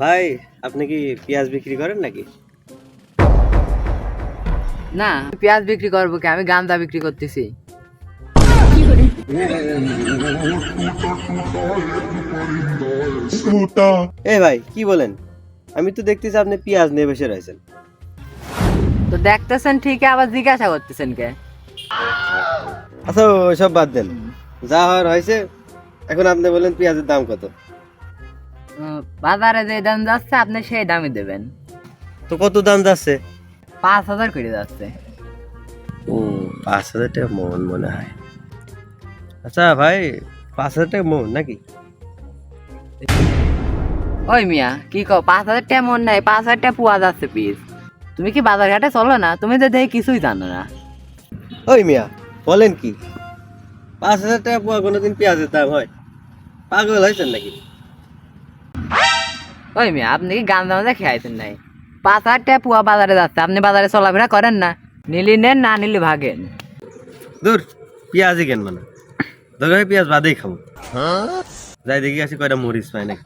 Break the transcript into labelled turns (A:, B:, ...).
A: ভাই আপনি কি পেঁয়াজ বিক্রি করেন নাকি?
B: না পেঁয়াজ বিক্রি করব কি? আমি গাঁজা বিক্রি করতেছি।
A: এ ভাই কি বলেন? আমি তো দেখতেছি আপনি পেঁয়াজ নিয়ে বসে রয়েছেন।
B: তো দেখতেছেন ঠিক আবার জিজ্ঞাসা করতেছেন কে?
A: আচ্ছা ওইসব বাদ দেন। যা হওয়ার হয়েছে এখন আপনি বলেন পেঁয়াজের দাম কত?
B: বাজারে যে দাম যাচ্ছে আপনি সেই দামই দেবেন।
A: তো কত দাম যাচ্ছে?
B: পাঁচ হাজার করে যাচ্ছে।
A: ও পাঁচ হাজার টাকা মন মনে হয়। আচ্ছা ভাই পাঁচ হাজার টাকা মন নাকি?
B: ওই মিয়া কি কও পাঁচ হাজার টাকা মন নাই পাঁচ হাজার টাকা পুয়া যাচ্ছে পিস তুমি কি বাজার ঘাটে চলো না? তুমি তো দেখে কিছুই জানো না।
A: ওই মিয়া বলেন কি? পাঁচ হাজার টাকা পোয়া কোনোদিন পেঁয়াজের দাম হয়? পাগল হয়েছেন নাকি?
B: ওই মেয়ে, আপনি কি গান দামে খেয়াইছেন নাই? পাঁচ হাজার টাকা পুয়া বাজারে যাচ্ছে, আপনি বাজারে চলাফেরা করেন না। নিলি নেন, না নিলি ভাগেন।
A: দূর পেঁয়াজই কেন মানে? দরকার পেঁয়াজ বাদেই খাব। যাই দেখি আসি কয়টা মরিচ পাই নাকি।